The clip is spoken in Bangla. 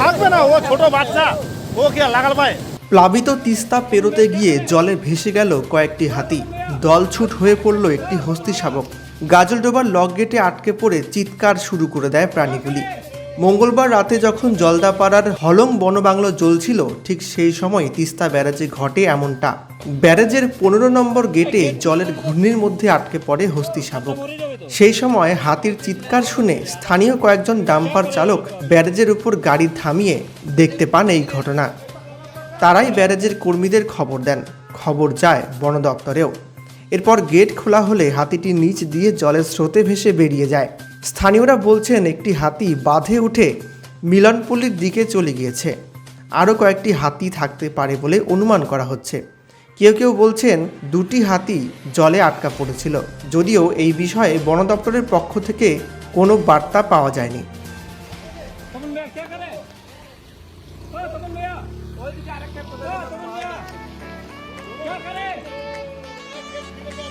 থাকবে না, ও ছোট বাচ্চা। ও লাগাল পায়? প্লাবিত তিস্তা পেরোতে গিয়ে জলে ভেসে গেল কয়েকটি হাতি। দলছুট হয়ে পড়ল একটি হস্তি শাবক। গাজলডোবার লক গেটে আটকে পড়ে চিৎকার শুরু করে দেয় প্রাণীগুলি। মঙ্গলবার রাতে যখন জলদাপাড়ার হলং বনবাংলো জ্বলছিল, ঠিক সেই সময় তিস্তা ব্যারাজে ঘটে এমনটা। ব্যারাজের পনেরো নম্বর গেটে জলের ঘূর্ণির মধ্যে আটকে পড়ে হস্তি শাবক। সেই সময় হাতির চিৎকার শুনে স্থানীয় কয়েকজন ডাম্পার চালক ব্যারেজের উপর গাড়ি থামিয়ে দেখতে পান এই ঘটনা। তারাই ব্যারেজের কর্মীদের খবর দেন। খবর যায় বন দপ্তরেও। এরপর গেট খোলা হলে হাতিটি নিচ দিয়ে জলের স্রোতে ভেসে বেরিয়ে যায়। স্থানীয়রা বলছেন একটি হাতি বাঁধে উঠে মিলনপল্লির দিকে চলে গিয়েছে। আরও কয়েকটি হাতি থাকতে পারে বলে অনুমান করা হচ্ছে। কেউ কেউ বলছেন দুটি হাতি জলে আটকা পড়েছিল। যদিও এই বিষয়ে বন দপ্তরের পক্ষ থেকে কোনো বার্তা পাওয়া যায়নি। ভাইয়া